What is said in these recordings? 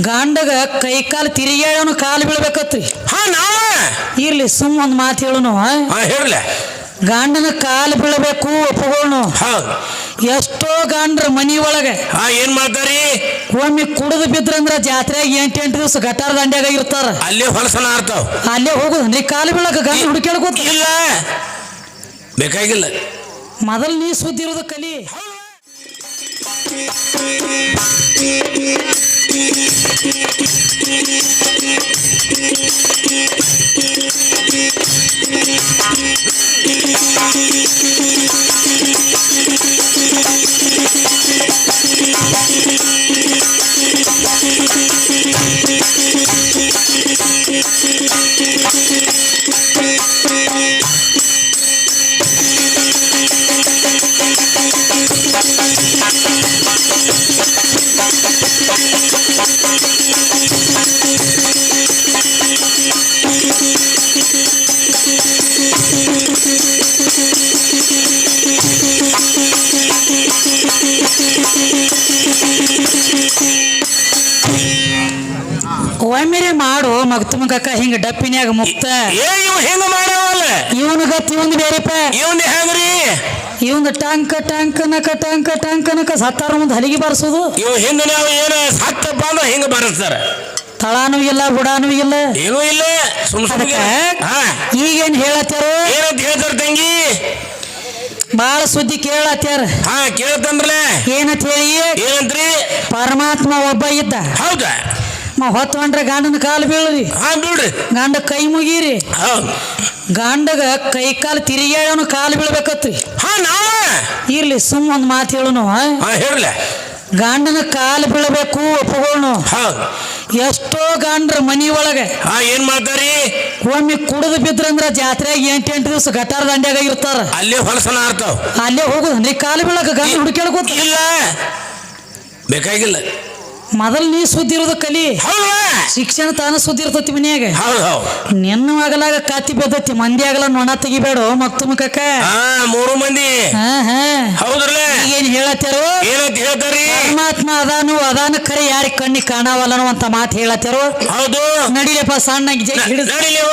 ಗಂಡಗ ಕೈ ಕಾಲು ತಿರುಗ್ಯಾಳನು ಕಾಲು ಬೀಳ್ಬೇಕತ್ರಿ. ಹಾ ನಾವ. ಇರ್ಲಿ ಸುಮ್ ಒಂದ್ ಮಾತು ಹೇಳುನು ಹಾ ಹೇಳ್ಲೆ. ಗಂಡನ ಕಾಲು ಬೀಳಬೇಕು ಒಪ್ಪಗೋನು ಹೌದು ಎಷ್ಟೋ ಗಂಡ್ರ ಮನಿ ಒಳಗೆ ಹಾ ಏನ್ ಮಾಡ್ತಾರಿ? ಒಮ್ಮೆ ಕುಡಿದು ಬಿದ್ರಂದ್ರ ಜಾತ್ರೆಗೆ ಎಂಟು ಎಂಟು ದಿವಸ ಗಟಾರ ದಂಡ್ಯಾಗ ಇರ್ತಾರ. ಅಲ್ಲೇ ಹೊಲಸನ ಆಡ್ತಾವ. ಅಲ್ಲೇ ನೀ ಕಾಲು ಬೀಳಕ ಗಂಡ ಹುಡುಕ್ಯಾಡ್ಕೋತ ಇಲ್ಲ. ಬೇಕಾಗಿಲ್ಲ. ಮೊದಲು ನೀ ಸುದ್ದಿ ಇರೋದು ಕಲಿ ಒಮ್ಮೆರೆ ಮಗತ ಹಿಂಗ ಡಪ್ಪಿನ್ಯಾಗ ಮುಕ್ತ. ಏ ಇವ ಹೆಂಗ ಮಾಡವಲ್ಲ ಇವನ ಗತಿ ಇವಂದು ಬೇರೆಪ್ಪ. ಇವಂದ ಹೆಂಗ್ರಿ? ಇವಂದು ಟಂಕ ಟಂಕ ನಕ ಟಂಕ ಟಂಕ ನಕ ಸತ್ತಾರ ಮುಂದೆ ಹಲಿಗೆ ಬಾರಿಸೋದು. ಇವ ಹಿಂದ ನಾವು ಏನ ಸತ್ತಪ್ಪ ಅಂದ್ರೆ ಹಿಂಗ ಬರಸ್ತಾರ? ತಳಾನು ಇಲ್ಲ ಬುಡಾನು ಇಲ್ಲ. ಏನೂ ಇಲ್ಲ. ಸುಮ್ ಸುಮ್ಗೆ. ಅದಕ್ಕ ಹಾ. ಈಗೇನ್ ಹೇಳತ್ತಾರ ಏನಂತ ಹೇಳ್ತಾರ ತಂಗಿ? ಬಾಳ ಸುದ್ದಿ ಕೇಳತ್ತಾರ ಹಾ ಕೇಳ್ತಂದ್ರಲ್ಲ ಏನಂತ ಹೇಳಿ? ಏನಂತ್ರಿ? ಪರಮಾತ್ಮ ಒಬ್ಬ ಇದ್ದ. ಹೌದಾ? ಹೊತ್ಕೊಂಡ್ರೆ ಗಂಡನ ಕಾಲು ಬೀಳ್ರಿ ಹಾ ಬಿಡ್ರಿ ಗಂಡ ಕೈ ಮುಗೀರಿ. ಹೌದು ಗಂಡಗ ಕೈ ಕಾಲು ತಿರುಗ್ಯಾಳನು ಕಾಲು ಬೀಳ್ಬೇಕತ್ರಿ. ಹಾ ನಾವ. ಇರ್ಲಿ ಸುಮ್ ಒಂದು ಮಾತು ಹೇಳುನು ಹಾ. ಹೇಳಲೆ. ಗಂಡನ ಕಾಲು ಬೀಳಬೇಕು ಒಪ್ಪಗೋನು ಹೌದು ಎಷ್ಟೋ ಗಂಡ್ರ ಮನಿ ಒಳಗೆ ಹಾ ಏನ್ ಮಾಡ್ತಾರಿ? ಒಮ್ಮೆ ಕುಡಿದು ಬಿದ್ರಂದ್ರ ಜಾತ್ರೆಗೆ ಎಂಟು ಎಂಟು ದಿವಸ ಗಟಾರ ದಂಡ್ಯಾಗ ಇರ್ತಾರ. ಅಲ್ಲೇ ಹೊಲಸನ ಆರ್ತಾವ ಅಲ್ಲೇ ನೀ ಕಾಲು ಬೀಳಕ ಗಂಡ ಹುಡುಕ್ಯಾಡ್ಕೋತ ಇಲ್ಲ. ಬೇಕಾಗಿಲ್ಲ. ಮೊದಲ್ ನೀ ಸುದ್ದಿ ಇರೋದು ಕಲಿ ಶಿಕ್ಷಣ ತಾನ ಸುದ್ದಿ ಇರ್ತತಿ ಮನ್ಯಾಗ ನಿನ್ನ ಆಗಲಾಗ ಕಾತಿ ಬೆದ್ದತಿ ಮಂದಿ ಆಗಲ ನೊಣ ತೆಗಿಬೇಡ ಮತ್ತು ಮುಖಕ್ಕ. ಹಾ ಮೂರು ಮಂದಿ. ಈಗೇನ್ ಹೇಳತ್ತಾರೋ ಪರಮಾತ್ಮ ಅದಾನು ಅದಾನ ಕರೆ ಯಾರಿಗೆ ಕಣ್ಣಿ ಕಾಣವಲ್ಲನು ಅಂತ ಮಾತು ಹೇಳತ್ತಾರೋ ಹೌದು. ನಡಿಲಪ್ಪ ಸಣ್ಣಗೆ ಜೈ ಹಿಡಿದು. ನಡಿಲೇವ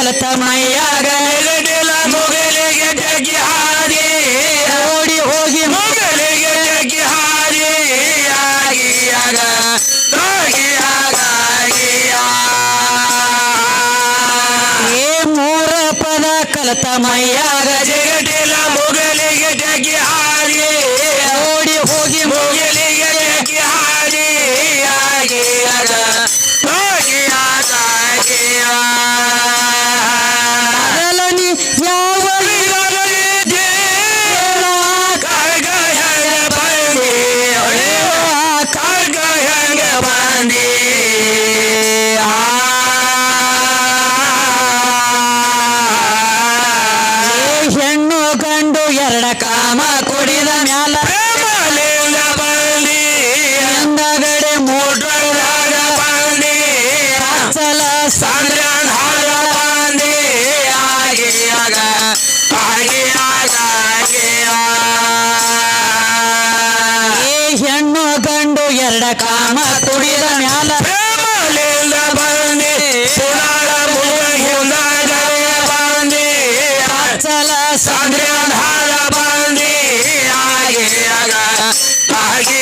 ಕಲತ ಮೈಯಾಗ ಮುಗಲಿಗೆ ಜಗ್ಗಿ ಹಾದಿ ಓಡಿ ಹೋಗಿ ಮುಗಲಿಗೆ ಜಗ್ಗಿ ಹಾದಿ ಆಗಿ ಆಗ ಆಗಿ ಆಗ ಆಗಿ ಆ. ಏ ಮೂರ ಪದ ಕಲತ ಮೈಯಾಗ ಆಗಿ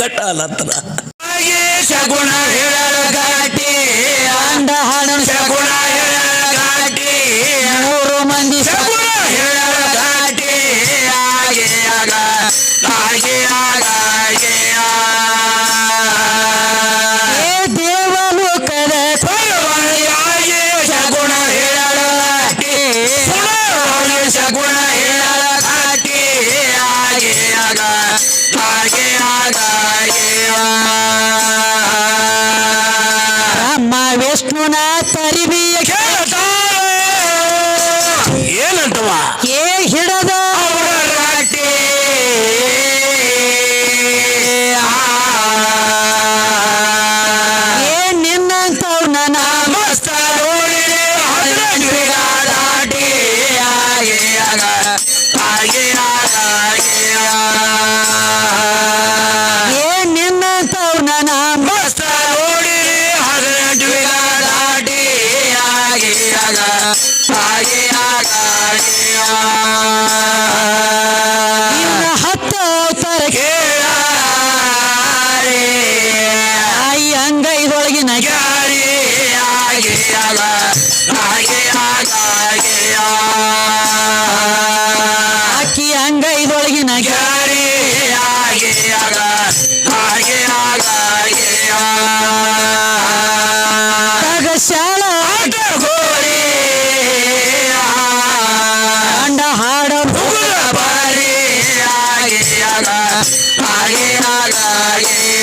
ಕಟ್ ಗುಣ ಅಲ್ಲತ್ರ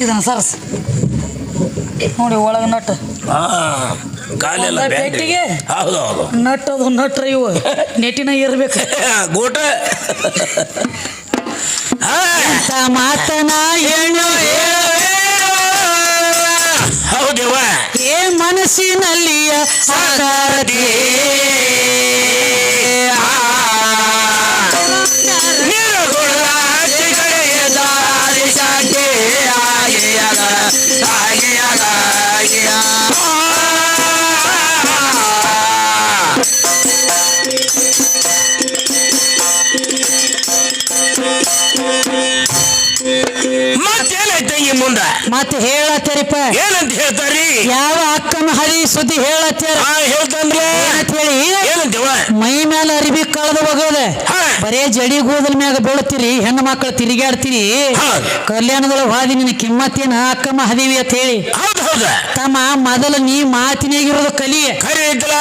ಇದನ್ನ ಸರ್ಸ್ ನೋಡಿ ಒಳಗ ನಟ್ ಹಾ ಕಾಲೆಲ್ಲ ಒಂದ ಬ್ಯಾಂಡ್ ಪೆಟ್ಟಿಗೆ? ಹೌದು ಹೌದು ನಟ್ ಅದು ನಟ್ರ ಇವು ನೆಟ್ಟಿನ ಇರ್ಬೇಕು ಗೂಟ ಹಾ ಎಂತ ಮಾತನ ಹೆಣ್ಣು ಹೌದವ ಏ ಮನಸ್ಸಿನಲ್ಲಿಯ ಸಾಕಾರತಿ. ಮುಂದ ಹೇಳತ್ತೀರಿಪ್ಪ. ಏನಂತ ಹೇಳ್ತಾರಿ ಯಾವ ಅಕ್ಕನ ಹರಿ ಸುದ್ದಿ ಹೇಳತ್ತಾರ? ಹೇಳ್ತಂದ್ರೆ? ಏನಂತ ಹೇಳಿ? ಏನಂತೇವ? ಮೈ ಮೇಲೆ ಅರಿಬಿ ಕಳೆದು ಹೋಗೋದ. ಬರೇ ಜಡಿ ಕೂದಲ್ ಮ್ಯಾಗ ಬೀಳ್ತೀರಿ ಹೆಣ್ಣು ಮಕ್ಕಳು ತಿರುಗಾಡ್ತೀರಿ. ಕಲ್ಯಾಣದೊಳಗೆ ಹಾದಿ ನಿನ್ನ ಕಿಮ್ಮತ್ತೇನ ಅಕ್ಕಮ್ಮ ಹದಿವಿ ಅಂತ ಹೇಳಿ. ಹೌದು ಹೌದ. ತಮ್ಮ ಮೊದಲು ನೀ ಮಾತಿನಾಗಿರೋದು ಕಲಿ. ಐತಲ್ಲ?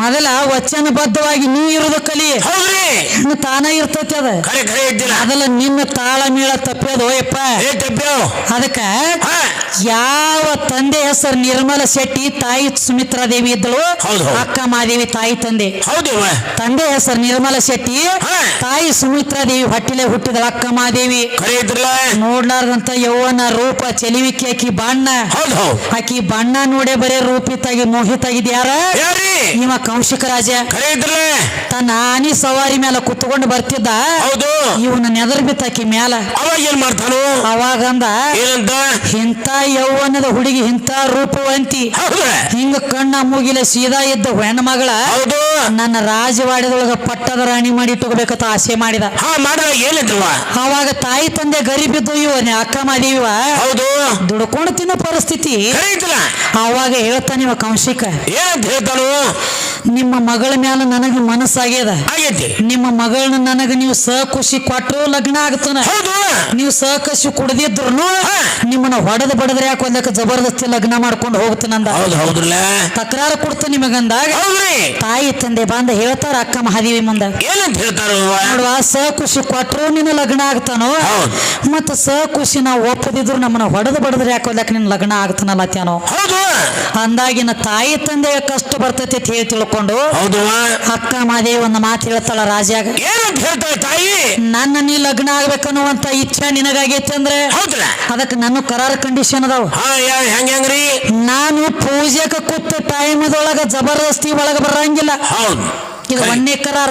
ಮೊದಲ ವಚನಬದ್ಧವಾಗಿ ನೀ ಇರೋದು ಕಲಿ. ಹೌದ್ರಿ. ತಾನ ಇರ್ತೈತಿ ಅದ. ಖರೆ ಖರೆ ಇದ್ದಿಲ್ಲ. ಅದಲ್ಲ ನಿನ್ನ ತಾಳ ಮೇಳ ತಪ್ಪೋದು ಯಪ್ಪ. ಏ ತಪ್ಪೇವ್ ಅದಕ್ಕ ಯಾವ ತಂದೆ ಹೆಸರು ನಿರ್ಮಲ ಶೆಟ್ಟಿ ತಾಯಿ ಸುಮಿತ್ರಾ ದೇವಿ ಇದ್ದಳು. ಅಕ್ಕ ಮಾದೇವಿ ತಾಯಿ ತಂದೆ. ಹೌದು ತಂದೆ ಹೆಸರು ನಿರ್ಮಲ ಶೆಟ್ಟಿ ತಾಯಿ ಸುಮಿತ್ರಾ ದೇವಿ ಹೊಟ್ಟಿಲೆ ಹುಟ್ಟಿದ ಅಕ್ಕ ಮಾದೇವಿ. ನೋಡ್ಲಾರ್ದಂತ ಯೌವನ ರೂಪ ಚೆಲಿವಿಕೆ ಆಕಿ ಬಣ್ಣ. ಆಕಿ ಬಣ್ಣ ನೋಡೇ ಬರೇ ರೂಪಿತಾಗಿ ಮೋಹಿತಾಗಿದ್ಯಾರ ಯಾರಿ? ಇವ ಕೌಶಿಕ ರಾಜ. ಖರೆ ಐತ್ರಲ್ಲ ತನ್ನ ಆನಿ ಸವಾರಿ ಮೇಲೆ ಕುತ್ಕೊಂಡು ಬರ್ತಿದ್ದ. ಹೌದು. ಇವನ ನೆದರ್ ಬಿತ್ತಾಕಿ ಮ್ಯಾಲ. ಅವಾಗ ಏನ್ ಮಾಡ್ತಾನು? ಅವಾಗಂದ ಏನಂತ? ಇಂಥ ಯೌವನದ ಹುಡುಗಿ ಇಂತ ರೂಪವಂತಿ. ಹಿಂಗ ಕಣ್ಣ ಮುಗಿಲ ಸೀದಾ ಇದ್ದ ಹೆಣ್ಣು ಮಗಳ ಹೌದು. ನನ್ನ ರಾಜವಾಡ್ಯದೊಳಗ ಪಟ್ಟದ ರಾಣಿ ಮಾಡಿ ತಗೋಬೇಕಂತ ಆಸೆ ಮಾಡಿದ. ಹಾ ಅವಾಗ ತಾಯಿ ತಂದೆ ಗರಿಬಿದ್ದು ಇವ ಅಕ್ಕ ಮಾದೀವ ಹೌದು. ದುಡ್ಕೊಂಡು ತಿನ್ನೋ ಪರಿಸ್ಥಿತಿ. ಖರೆ ಅವಾಗ ಹೇಳ್ತಾನೆ ಇವ ಕೌಶಿಕ. ಏನಂತ ಹೇಳ್ತಾನು? ನಿಮ್ಮ ಮಗಳ ಮ್ಯಾಲ ನನಗೆ ಮನಸ್ಸಾಗ್ಯದ? ಆಗೈತಿ ನಿಮ್ಮ ಮಗಳನ್ನ ನನಗ ನೀವು ಖುಷಿ ಕೊಟ್ಟರು ಲಗ್ನ ಆಗ್ತಾನ ಹೌದು. ನೀವು ಸಹಕಶಿ ಕುಡ್ದಿದ್ರು. ನಿಮ್ಮನ್ನ ಹೊಡೆದ ಬಡದ್ರೆ ಯಾಕೆ ಒಂದಕ್ಕೆ ಜಬರ್ದಸ್ತಿ ಲಗ್ನ ಮಾಡ್ಕೊಂಡು ಹೋಗ್ತಾನಂದ ಹೌದು ಹೌದ್ರಲ್ಲ. ತಕರಾರು ಕೊಡ್ತ ನಿಮಗಂದಾಗ ತಾಯಿ ತಂದೆ ಬಂದ ಹೇಳ್ತಾರ ಅಕ್ಕ ಮಹಾದೇವಿ ಮುಂದ. ಏನಂತ ಹೇಳ್ತಾರ ನೋಡುವ ಸಹಖುಷಿ ಕೊಟ್ಟರು ನಿನ್ನ ಲಗ್ನ ಆಗ್ತಾನೋ. ಮತ್ತ ಖುಷಿ ನಾವು ಒಪ್ಪದಿದ್ರು ನಮ್ಮನ್ನ ಹೊಡೆದ ಬಡದ್ರೆ ಯಾಕೆ ಒಂದಕ್ಕೆ ನಿನ್ನ ಲಗ್ನ ಆಗ್ತಾನಲ್ಲ ತ್ಯಾನೋ ಅಂದಾಗಿನ ತಾಯಿ ತಂದೆ ಕಷ್ಟ ಬರ್ತೈತಿ ಅಂತ ತಿಳ್ಕೊಂಡು ಹೌದು. ಅಕ್ಕ ಮಾದೇವಿ ಒಂದು ಮಾತು ಹೇಳ್ತಾಳ ರಾಜ್ಯಾಗ. ಏನಂತ ಹೇಳ್ತಾಳೆ ತಾಯಿ? ನನ್ನ ನೀ ಲಗ್ನ ಆಗ್ಬೇಕನ್ನುವಂತ ಇಚ್ಛೆ ನಿನಗಾಗೈತಿ ಅಂದ್ರೆ? ಅದಕ್ಕೆ ನನ್ನ ಕರಾರ ಕಂಡೀಷನ್ ಅದಾವ. ಹೆಂಗ್ ಹೆಂಗ್ರಿ? ನಾನು ಪೂಜೆಗೆ ಕೂತ ಟೈಮದೊಳಗ ಜಬರ್ದಸ್ತಿ ಒಳಗ ಬರಂಗಿಲ್ಲ. ಹೌದು. ಇದು ಒಂದೇ ಒಂದನೇ ಕರಾರ.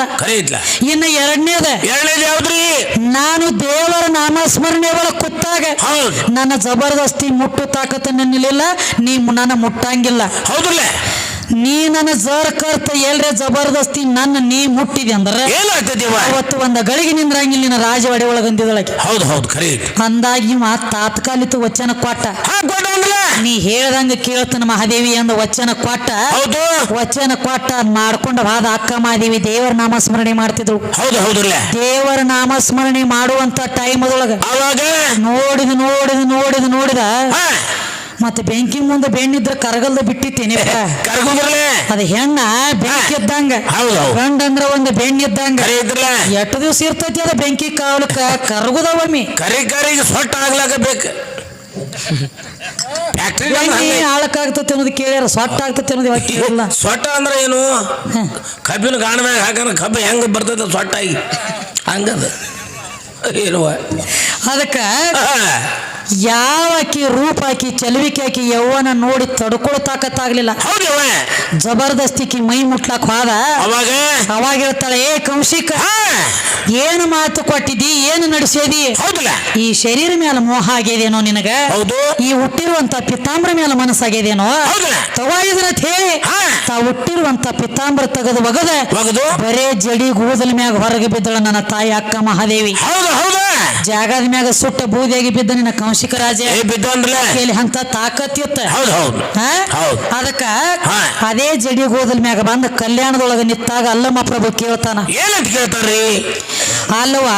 ಇನ್ನು ಎರಡನೇದ. ಎರಡನೇದು ಯಾವ್ದ್ರಿ? ನಾನು ದೇವರ ನಾಮಸ್ಮರಣೆ ಒಳಗ ಕುತ್ತಾಗ ಹೌದು. ನನ್ನ ಜಬರ್ದಸ್ತಿ ಮುಟ್ಟು ತಾಕತ್ತ ನನ್ನಿಲ್ಲ ನೀ ನನ್ನ ಮುಟ್ಟಂಗಿಲ್ಲ. ಹೌದಲ್ಲ ನೀ ನನ್ನ ಜರ್ ಕರ್ತ ಎಲ್ರೆ ಜಬರ್ದಸ್ತಿ ನನ್ನ ನೀ ಮುಟ್ಟಿದೆ ಅಂದ್ರೆ? ಅವತ್ತು ಒಂದ ಗಳಿಗೆ ನಿಂದ್ರಂಗಿಲ್ಲ ನಿನ್ನ ರಾಜವಾಡಿ ಒಳಗಂದಿದಳಕ್ಕೆ ಹೌದು ಹೌದು ಖರೆ ಅಂದಾಗಿ ಮಾ ತಾತ್ಕಾಲಿಕ ವಚನ ಕೊಟ್ಟ. ನೀ ಹೇಳ್ದಂಗ ಕೇಳ್ತನ ಮಹಾದೇವಿ ಅಂದ ವಚನ ಕೊಟ್ಟ. ಹೌದು. ವಚನ ಕೊಟ್ಟ ಮಾಡ್ಕೊಂಡ ಬಾದ ಅಕ್ಕ ಮಹಾದೇವಿ ದೇವರ ನಾಮಸ್ಮರಣೆ ಮಾಡ್ತಿದ್ರು. ಹೌದು ಹೌದು ದೇವರ ನಾಮಸ್ಮರಣೆ ಮಾಡುವಂತ ಟೈಮ್ ಅದೊಳಗ ಅವಾಗ? ನೋಡಿದ ನೋಡಿದ ನೋಡಿದ ನೋಡಿದ ಮತ್ತೆ ಬೆಂಕಿ ಮುಂದೆ ಬೆಣ್ಣೆ ಕರಗಲ್ದ ಬಿಟ್ಟಿತ್ತೇನೆ ಅದ ಹೆಣ್ಣ ಬೆಂಕಿ ಇದ್ದಂಗ ಗಂಡ ಅಂದ್ರ ಒಂದು ಬೆಣ್ಣೆ ಇದ್ದಂಗ ಎಷ್ಟು ದಿವಸ ಇರ್ತೈತಿ ಅದ ಬೆಂಕಿ ಕಾವಲಕ್ಕ? ಕರಗುದವಮ್ಮಿ ಕರಿ ಕರಿಗೆ ಸೊಟ್ಟ ಆಗ್ಲಾಗಬೇಕು ಆಳಕ್ಕಾಗ್ತತಿ ಅನ್ನೋದು ಕೇಳ್ಯಾರ ಸೊಟ್ಟ ಆಗ್ತತಿ ಅನ್ನೋದು ಯಾವಾಗ ಕೇಳಿಲ್ಲ. ಸೊಟ್ಟ ಅಂದ್ರೆ ಏನು? ಕಬ್ಬಿನ ಗಾಣದಾಗ ಹಾಕಂದ್ರೆ ಕಬ್ಬು ಹೆಂಗ್ ಬರ್ತೈತೆ ಸೊಟ್ಟಾಗಿ? ಹಂಗದ. ಏನುವ ಅದಕ್ಕ ಯಾವ ಆಕಿ ರೂಪ ಹಾಕಿ ಚಲುವಿಕೆ ಆಕಿ ಯೌವನ ನೋಡಿ ತಡ್ಕೊಳ್ ತಾಕತ್ತಾಗ್ಲಿಲ್ಲ ಹೌದವ ಜಬರ್ದಸ್ತಿಕಿ ಮೈ ಮುಟ್ಲಕ್ ಹೋದ. ಅವಾಗ? ಅವಾಗ ಹೇಳ್ತಾಳೆ ಏ ಕಂಶಿಕ ಏನು ಮಾತು ಕೊಟ್ಟಿದ್ದಿ ಏನು ನಡೆಸಿದಿ ಹೌದಲ್ಲ. ಈ ಶರೀರ ಮೇಲೆ ಮೋಹ ಆಗ್ಯದೇನೋ ನಿನಗ? ಹೌದು. ಈ ಹುಟ್ಟಿರುವಂತ ಪಿತಾಂಬ್ರ ಮೇಲೆ ಮನಸ್ಸಾಗ್ಯದೇನೋ? ಹೌದಲ್ಲ. ಹೇಳಿ. ತಾ ಹುಟ್ಟಿರುವಂತ ಪಿತಾಂಬ್ರ ತೆಗೆದು ಒಗದ. ಒಗದು. ಬರೇ ಜಡಿ ಗೂದಲ ಮ್ಯಾಗ ಹೊರಗೆ ಬಿದ್ದಳ ನನ್ನ ತಾಯಿ ಅಕ್ಕ ಮಹಾದೇವಿ. ಹೌದು ಹೌದ. ಜಾಗದ ಮ್ಯಾಗ ಸುಟ್ಟ ಬೂದಿಯಾಗಿ ಬಿದ್ದ ನಿನ್ನ ರಾಜ ಏ ಬಿದ್ದು ಅಂದ್ರಲ್ಲ ಕೇಳಿ ಅಂತ ತಾಕತ್ತಿತ್ತ ಹೌದು ಹೌದು? ಹೌದು. ಅದಕ್ಕ ಅದೇ ಜಡಿ ಗೋದಲ್ ಮ್ಯಾಗ ಬಂದ ಕಲ್ಯಾಣದೊಳಗ ನಿತ್ತಾಗ ಅಲ್ಲಮ್ಮ ಪ್ರಭು ಕೇಳ್ತಾನ. ಏನಂತ ಕೇಳ್ತಾರ್ರಿ? ಅಲ್ವಾ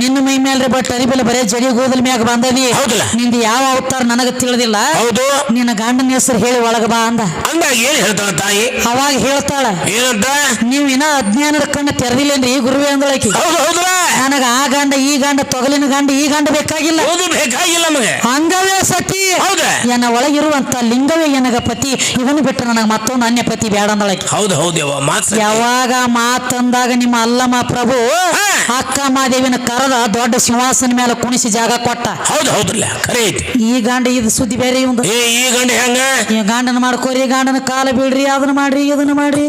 ನಿನ್ನ ಮೈ ಮೇಲ್ರಿ ಬಟ್ ಅರಿಬಿಲ್ಲ ಬರೇ ಜಡಿ ಗೋದಲ್ ಮ್ಯಾಗ ಬಂದದಿ. ನಿಂದ ಯಾವ ಅವತಾರ ನನಗ ತಿಳಿದಿಲ್ಲ. ಹೌದು. ನಿನ್ನ ಗಂಡನ ಹೆಸರು ಹೇಳಿ ಒಳಗ ಬಾ ಅಂದ. ಅಂದಾಗ ಏನ್ ಹೇಳ್ತಾಳ ತಾಯಿ? ಅವಾಗ ಹೇಳ್ತಾಳ ಏನಂತ? ನೀವ್ ಇನ್ನ ಅಜ್ಞಾನದ ಕಣ್ಣ ತೆರೆದಿಲ್ಲೇನ್ರಿ ಈ ಗುರುವೆ ಅಂದಳಕಿ. ನನಗ ಆ ಗಂಡ ಈ ಗಂಡ ತೊಗಲಿನ ಗಂಡ ಈ ಗಂಡ ಬೇಕಾಗಿಲ್ಲ. ಓದು ನಮಗೆ. ಹಂಗವೇ ಸತಿ. ಹೌದಾ? ಎನ್ನ ಒಳಗಿರುವಂತ ಲಿಂಗವೇ ಎನಗ ಪತಿ ಇವನು ಬಿಟ್ಟು ನನಗೆ ಮತ್ತೊಂದು ಅನ್ಯ ಪತಿ ಬೇಡ ಹೌದು ಹೌದು ಯಾವಾಗ ಮಾತಂದಾಗ ನಿಮ್ಮ ಅಲ್ಲಮ್ಮ ಪ್ರಭು. ಅಕ್ಕ ಮಾದೇವಿನ ಕರದ ದೊಡ್ಡ ಸಿಂಹಾಸನ ಮೇಲೆ ಕುಣಿಸಿ ಜಾಗ ಕೊಟ್ಟ. ಹೌದು ಹೌದು ಖರೆ ಐತಿ. ಈ ಗಂಡ ಇದು ಸುದ್ದಿ ಬೇರೆ ಇವಂದು. ಏ ಈ ಗಂಡ ಹೆಂಗ? ಈ ಗಂಡನ ಮಾಡ್ಕೋರಿ ಗಂಡನ ಕಾಲ ಬೀಳ್ರಿ ಅದನ್ನ ಮಾಡ್ರಿ ಇದನ್ನ ಮಾಡ್ರಿ.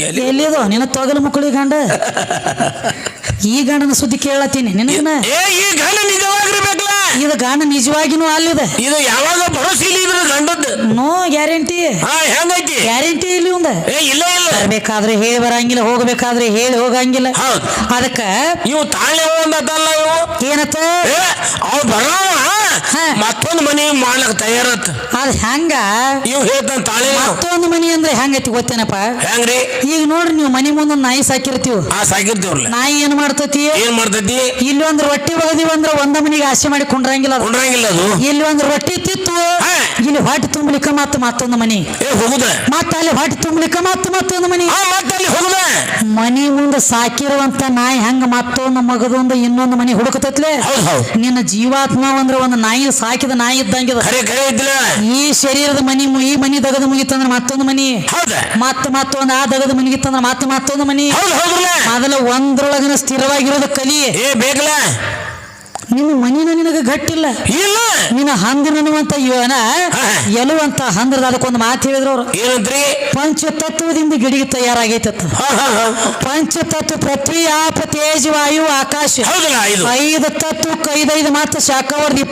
ಎಲ್ಲಿ ಎಲ್ಲಿದು? ನಿನ್ನ ತೊಗಲು ಮುಕ್ಕಳಿ ಗಂಡ. ಈ ಗಂಡನ ಸುದ್ದಿ ಕೇಳತ್ತೀನಿ. ನಿನಗನ ಏ ಈ ಗಂಡ ನಿಜವಾಗಿರ್ಬೇಕಲ್ಲ? ಇದು ಗಂಡ ನಿಜವಾಗಿನೂ ಅಲ್ಲಿದೆ. ಇದು ಯಾವಾಗ ಭರೋಸೆ ಇಲ್ಲ ಇದ್ರ ಗಂಡದ್ದು. No guarantee. ಹಾ ಹೆಂಗೈತಿ? ಗ್ಯಾರಂಟಿ ಇಲ್ಲಿ ಒಂದ ಏ ಇಲ್ಲ ಇಲ್ಲ. ಬರ್ಬೇಕಾದ್ರೆ ಹೇಳಿ ಬರಂಗಿಲ್ಲ ಹೋಗ್ಬೇಕಾದ್ರೆ ಹೇಳಿ ಹೋಗಂಗಿಲ್ಲ. ಹೌದು. ಅದಕ್ಕ ಇವು ತಾಳೆ ಒಂದಲ್ಲ ಇವು? ಏನತ್ತ? ಏ ಅವ್. ಮತ್ತೊಂದು ಮನೆ ಮಾಡ್ಲಕ್ ತಯಾರತ್. ಅದ್ ಹೆಂಗ? ಇವ್ ಹೇಳ್ತಾನ ತಾಳೆ ಮತ್ತೊಂದು ಮನಿ ಅಂದ್ರೆ ಹೆಂಗೈತಿ ಗೊತ್ತೇನಪ್ಪ? ಹೆಂಗ್ರಿ? ಈಗ ನೋಡ್ರಿ ನೀವು ಮನಿ ಮುಂದೆ ನಾಯಿ ಸಾಕಿರ್ತೀವಿ. ಆ ಸಾಕಿರ್ತೀವ್ರಲ್ಲ. ನಾಯಿ ಏನ್ ಮಾಡ್ತತಿ? ಏನ್ ಮಾಡ್ತತಿ? ಇಲ್ಲಿ ಒಂದ್ ರೊಟ್ಟಿ ಒಗದಿವಿ ಅಂದ್ರ ಒಂದ ಮನಿಗೆ ಆಸೆ ಮಾಡಿ ಕುಂಡ್ರಂಗಿಲ್ಲ ಕುಂಡ್ರಂಗಿಲ್ಲ ಅದು. ಇಲ್ಲಿ ಒಂದ್ ರೊಟ್ಟಿ ತಿತ್ತು. ಇಲ್ಲಿ ಹೊಟ್ಟೆ ತುಂಬಲಿಕ್ಕ ಮತ್ತ ಮತ್ತೊಂದು ಮನಿ. ಏ ಹೋಗುದ? ಮತ್ತ ಅಲ್ಲಿ ಹೊಟ್ಟೆ ತುಂಬಲಿಕ್ಕ ಮತ್ತ ಮತ್ತೊಂದು ಮನಿ ಹಾ ಮತ್ತೆ ಅಲ್ಲಿ ಹೋಗುದ ಮನಿ ಮುಂದೆ ಸಾಕಿರುವಂತ ನಾಯಿ ಹೆಂಗ ಮತ್ತೊಂದು ಮಗದೊಂದು ಇನ್ನೊಂದು ಮನಿ ಹುಡುಕತೈತ್ಲೆ ನಿನ್ನ ಜೀವಾತ್ಮ ಅಂದ್ರೆ ಒಂದು ನಾಯಿ ಸಾಕಿದ ನಾಯಿ ಐತಿಲ್ಲ ಈ ಶರೀರದ ಮನಿ ಈ ಮನಿ ದಗದ ಮುಗಿತಂದ್ರ ಮತ್ತೊಂದು ಮನಿ. ಮತ್ತ ಮತ್ತೊಂದು ಆ ದಗದ ಮನಿಗಿತ್ತಂದ್ರ ಮತ್ತೆ ಮತ್ತೊಂದು ಮನಿ. ಮೊದಲ ಒಂದ್ರೊಳಗಿನ ಸ್ಥಿರವಾಗಿರೋದು ಕಲಿ. ಏ ಬೇಕಲ್ಲ. ನಿನ್ನ ಮನಿನ ನಿನಗ ಗಟ್ಟಿಲ್ಲ. ಇಲ್ಲ. ನಿನ್ನ ಹಂದಿನ ಯೋನ. ಎಲುವಂತ ಹಂದ್ರದ ಅದಕ್ಕೊಂದು ಮಾತು ಹೇಳಿದ್ರು ಅವ್ರು. ಪಂಚ ಪಂಚತತ್ವದಿಂದ ಗಿಡಿಗೆ ತಯಾರಾಗೈತೆ ಪಂಚತತ್ವ ಪೃಥ್ವಿ ಆಪ ತೇಜ್ ವಾಯು ಆಕಾಶ ಐದು ತತ್ವ ತತ್ವಕ್ಕೆ ಐದೈದು ಮಾತ್ರ ಶಾಖ ಅವ್ರದ್ದು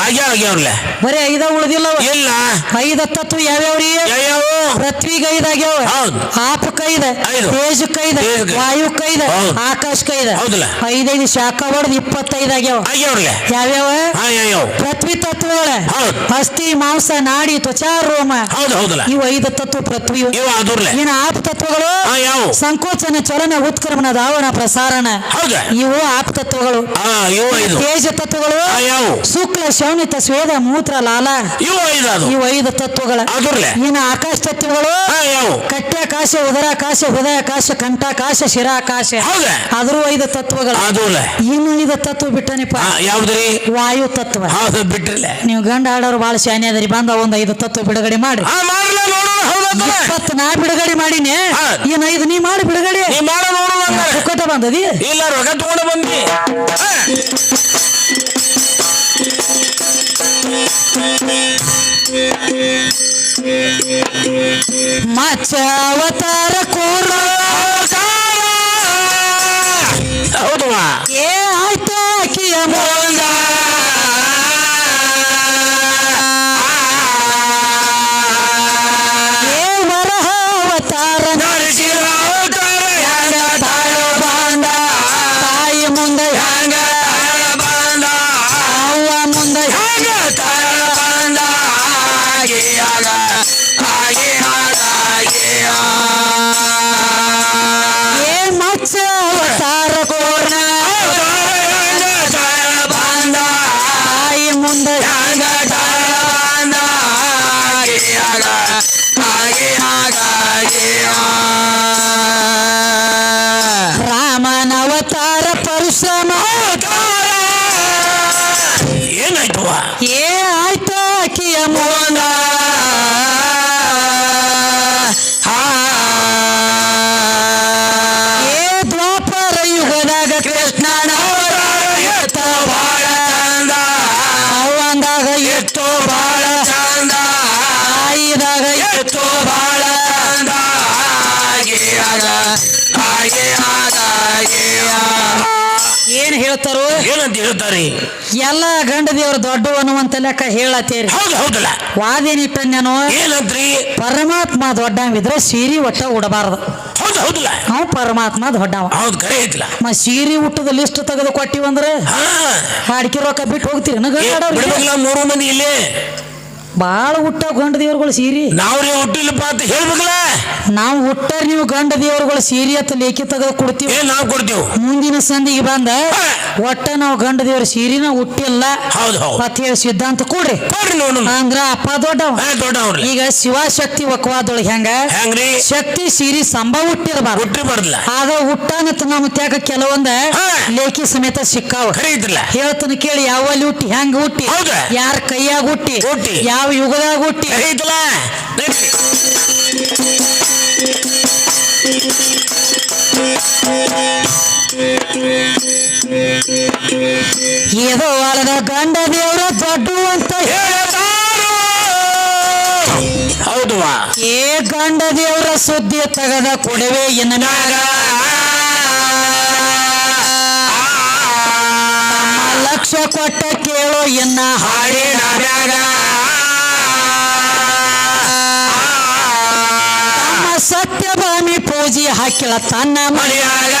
ಆಗ್ಯಾವ್ರಲ್ಲ ಬರೀ ಐದ ಉಳಿದಿಲ್ಲ. ಇಲ್ಲ. ಐದ ತತ್ವ ಯಾವ್ಯಾವ್ರಿ? ಯಾವ್ಯಾವ? ಪೃಥ್ವಿಗೆ ಐದು ಆಗ್ಯಾವ ಹೌದು. ಆಪಕ್ಕೆ ಕೈದ ಐದು. ಆಕಾಶ ಕೈದ. ವಾಯುಕ್ಕೆ ಐದು ಹೌದು. ಹೌದಲ್ಲ. ಐದೈದು ಶಾಖ ಹೊಡೆದ್ ಇಪ್ಪತ್ತೈದು ಆಗ್ಯಾವ ಯಾವ್ಯಾವ? ಪೃಥ್ವಿ ತತ್ವಗಳ. ಅಸ್ಥಿ ಮಾಂಸ ನಾಡಿ ತ್ವಚಾ ರೋಮ. ಇವು ಐದು ತತ್ವ ಪೃಥ್ವಿ ಏನ ಆಪ್ ತತ್ವಗಳು ಸಂಕೋಚನ ಚಲನ ಉತ್ಕ್ರಮಣ ಧಾವಣ ಪ್ರಸಾರಣ. ಇವು ಆಪ್ ತತ್ವಗಳು. ತೇಜ ತತ್ವಗಳು. ಶುಕ್ಲ ಶೌನಿತ ಸ್ವೇದ ಮೂತ್ರ ಲಾಲ. ಇವು ಐದು ಐದು ತತ್ವಗಳ ಅದರ್ಲೆ ಇನ್ನು ಆಕಾಶ ತತ್ವಗಳು? ಕಟ್ಟಾಕಾಶ ಉದರಾಕಾಶ ಹೃದಯಾಕಾಶ ಕಂಠಾಕಾಶ ಶಿರಾಕಾಶ ಅದ್ರೂ ಐದು ತತ್ವಗಳು. ಏನು ಇನ್ನು ಐದು ತತ್ವ ಬಿಟ್ಟನಿಪ್ಪ? ಯಾವ್ದ್ರಿ? ವಾಯು ತತ್ವ. ಬಿಟ್ಟರೆ ಬಿಟ್ರಿಲ್ಲ. ನೀವು ಗಂಡ ಆಡೋರು ಬಹಳ ಶಾನೆ ಅದರಿ ಬಂದ ಒಂದ್ ಐದು ತತ್ವ ಬಿಡುಗಡೆ ಮಾಡಿ ಇಪ್ಪತ್ತು ನಾ ಬಿಡುಗಡೆ ಮಾಡಿನಿ. ಏನ್ ಐದು ನೀ ಮಾಡಿ ಬಿಡುಗಡೆ. ಸುಕ್ಕಟ ಬಂದದಿ ಇಲ್ಲ ರೊಕ್ಕ ತಗೊಂಡು ಬಂದಿ. ಹಾ. ಮಚ್ಚ ಅವತಾರ ಕೂರ ಹೌದು ಹೇಳ್ತಾರೋ? ಏನಂತ ಹೇಳ್ತಾರೆ? ಎಲ್ಲ ಗಂಡ ದೇವರು ದೊಡ್ಡ ಅನ್ನುವಂತ ಲೆಕ್ಕ ಹೇಳತ್ತೀರಿ. ಹೌದು ಹೌದಲ್ಲ. ವಾದೇನಿಟ್ಟನ್ನೇನು ಏನಂತ್ರಿ? ಪರಮಾತ್ಮ ದೊಡ್ಡವಿದ್ರೆ ಸೀರಿ ಒಟ್ಟ ಉಡಬಾರದು. ಹೌದು ಹೌದಲ್ಲ. ನಾವು ಪರಮಾತ್ಮ ದೊಡ್ಡವ. ಹೌದು ಕರೆ ಐತಿಲ್ಲ. ಮ ಸೀರಿ ಊಟದ ಲಿಸ್ಟ್ ತೆಗೆದು ಕೊಟ್ಟಿವಂದ್ರೆ ಹಾಡ್ಕಿ ರೊಕ್ಕ ಬಿಟ್ಟು ಹೋಗ್ತೀರಿ. ನಗ ನೂರು ಮಂದಿ ಇಲ್ಲಿ. ಬಾಳ ಹುಟ್ಟ ಗಂಡ ದೇವರುಗಳು ಸೀರಿ. ನಾವ್ರಿ ಹುಟ್ಟಿಲ್ಲಪ್ಪ ಅಂತ ಹೇಳ್ಬೇಕಲ್ಲ? ನಾವು ಹುಟ್ಟರ್ ನೀವು ಗಂಡ ದೇವರುಗಳು ಸೀರಿ ಅಂತ ಲೇಖಿ ತೆಗೆದು ಕೊಡ್ತೀವಿ. ಏ ನಾವು ಕೊಡ್ತೀವಿ. ಮುಂದಿನ ಸಂದಿಗೆ ಬಂದ ಒಟ್ಟ ನಾವು ಗಂಡ ದೇವ್ರ ಸೀರಿನ ಹುಟ್ಟಿಲ್ಲ. ಹೌದು ಹೌದು. ಅಂತ ಹೇಳಿ ಸಿದ್ಧಾಂತ ಕೊಡ್ರಿ. ಕೊಡ್ರಿ ಅಂದ್ರ ಅಪ್ಪ ದೊಡ್ಡವ. ದೊಡ್ಡವ್ರಿ. ಈಗ ಶಿವಶಕ್ತಿ ಒಕ್ಕವಾದೊಳಗೆ ಹೆಂಗ? ಹೆಂಗ್ರಿ? ಶಕ್ತಿ ಸೀರಿ ಸಂಭವ ಹುಟ್ಟಿರಬಾರ್ದು. ಹುಟ್ಟಿ ಬರ್ದಲ್ಲ ಆಗ ಹುಟ್ಟಾನತ್ ನಮ್ಮ ತ್ಯಾಗ ಕೆಲವೊಂದ ಹಾ. ಲೇಖಿ ಸಮೇತ ಸಿಕ್ಕಾವ. ಖರೆ ಐತಿಲ್ಲ ಹೇಳ್ತಾನ ಕೇಳಿ ಯಾವಲ್ಲಿ ಹುಟ್ಟಿ ಹೆಂಗ ಹುಟ್ಟಿ ಹೌದಾ? ಯಾರ ಕೈಯಾಗ ಹುಟ್ಟಿ ಹುಟ್ಟಿ. ಯಾವ ಯುಗದಾಗ ಹುಟ್ಟಿ ಖರೆ ಏನೋ ನಡ್ರಿ. ಏದೋ ವಾಲದ ಗಂಡ ದೇವರ ದೊಡ್ಡ ಅಂತ. ಹೌದು ಏ ಗಂಡ ದೇವರ ಸುದ್ದಿ ತೆಗೆದ ಕೊಡವೆ ಎನ್ನ ಲಕ್ಷ ಕೊಟ್ಟ ಕೇಳೋ ಎನ್ನ ಹಾಡಿನ ಸತ್ಯಭಾಮಿ ಹಾಕಿಲ್ಲ ಹಾಕಿಳ ತನ್ನ ಮರಿಯಾಗ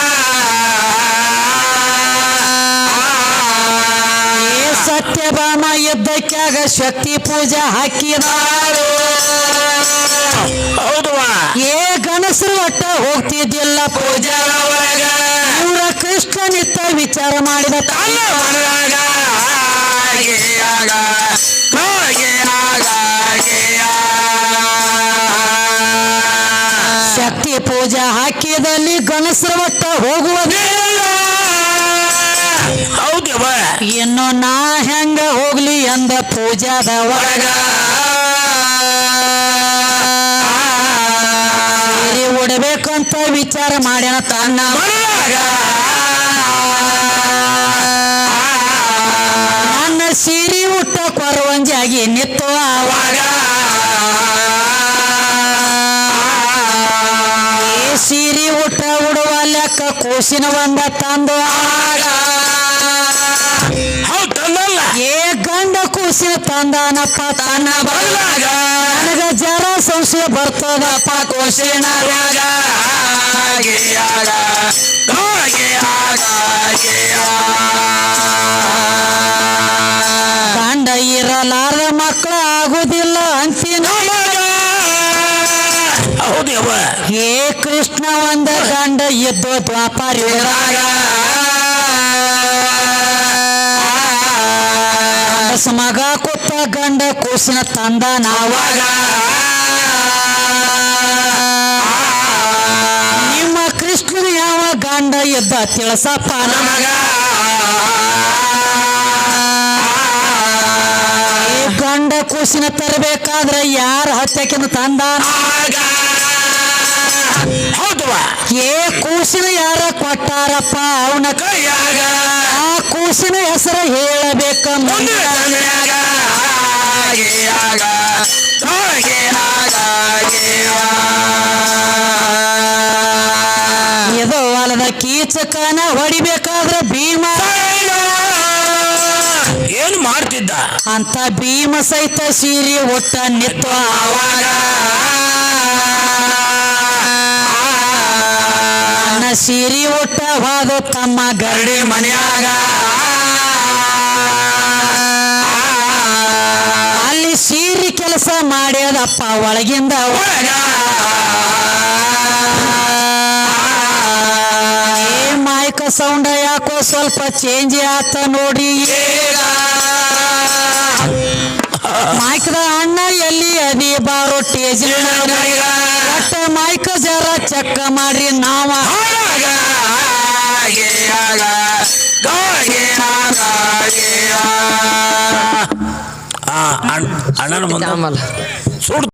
ಸತ್ಯಭಾಮ ಯುದ್ಧಕ್ಕಾಗ ಶಕ್ತಿ ಪೂಜೆ ಹಾಕಿದಾರು. ಹೌದವಾ. ಏ ಗಣಸರು ಒಟ್ಟ ಹೋಗ್ತಿದ್ದಿಲ್ಲ ಪೂಜಾ ಇವರ ಕೃಷ್ಣನಿತ್ತ ವಿಚಾರ ಮಾಡಿದ ಅಲ್ಲ ಪೂಜಾದ ಒಳಗ. ಸೀರೆ ಉಡಬೇಕಂತ ವಿಚಾರ ಮಾಡ್ಯಾನ ತನ್ನ ನನ್ನ ಸೀರೆ ಉಟ್ಟ ಕೊರವಂಜಾಗಿ ನಿತ್ತು ಆವಾಗ. ಸೀರೆ ಉಟ್ಟ ಉಡುವ ಲೆಕ್ಕ ಕೂಸಿನ ಒಂದ ತಂದು ಆಗ. ಕೂಸಿನ ತಂದಾನಪ್ಪ ತನ್ನ ಬರಲಾಗ ನನಗ ಜರ ಸಂಶಯ ಬರ್ತದಪ್ಪ ಗಾಗಿಯಾಗ ಗಂಡ ಇರಲಾರ ಮಕ್ಕಳು ಆಗುದಿಲ್ಲ ಅಂತಿನ ಹೇ ಕೃಷ್ಣ ಒಂದ ಗಂಡ ಎದ್ದು ದ್ವಾಪಾರಿ ಗಂಡಸ ಮಗ ಕೊತ್ತ ಗಂಡ ಕೂಸಿನ ತಂದ ನಾವಾಗ ನಿಮ್ಮ ಕೃಷ್ಣನ ಯಾವ ಗಂಡ ಎದ್ದ ತಿಳಸಪ್ಪ ನಮಗ. ಗಂಡ ಕೂಸಿನ ತರಬೇಕಾದ್ರೆ ಯಾರ ಹತ್ಯಕಿನ ತಂದ ಹೌದು ಏ ಕೂಸಿನ ಯಾರ ಕೊಟ್ಟಾರಪ್ಪ ಅವನ ಕೈಯಾಗ. ಕೂಸಿನ ಹೆಸರು ಹೇಳಬೇಕ ಇದು ಹೊಲದ ಕೀಚಕನ ಹೊಡಿಬೇಕಾದ್ರೆ ಭೀಮ. ಏನು ಮಾಡ್ತಿದ್ದ? ಅಂತ ಭೀಮ ಸಹಿತ ಸೀರಿ ಒಟ್ಟ ನಿತ್ತು ಆವಾಗ. ಸೀರೆ ಒಟ್ಟ ಹೋದ ತಮ್ಮ ಗರಡಿ ಮನ್ಯಾಗ. ಮಾಡ್ಯದಪ್ಪ ಒಳಗಿಂದ ಒಳಗ. ಮಾಯ್ಕ ಸೌಂಡ ಯಾಕೋ ಸ್ವಲ್ಪ ಚೇಂಜ್ ಆತ ನೋಡಿ ಮಾಯ್ಕದ ಅಣ್ಣ ಎಲ್ಲಿ ಅದಿ ಬಾರೋ ಟೇಜ್ ಒಟ್ಟ ಮಾಯ್ಕ ಜರ ಚೆಕ್ ಮಾಡ್ರಿ ನಾವ. ಅಣ್ಣನ ಬಂದ ಸುಡ್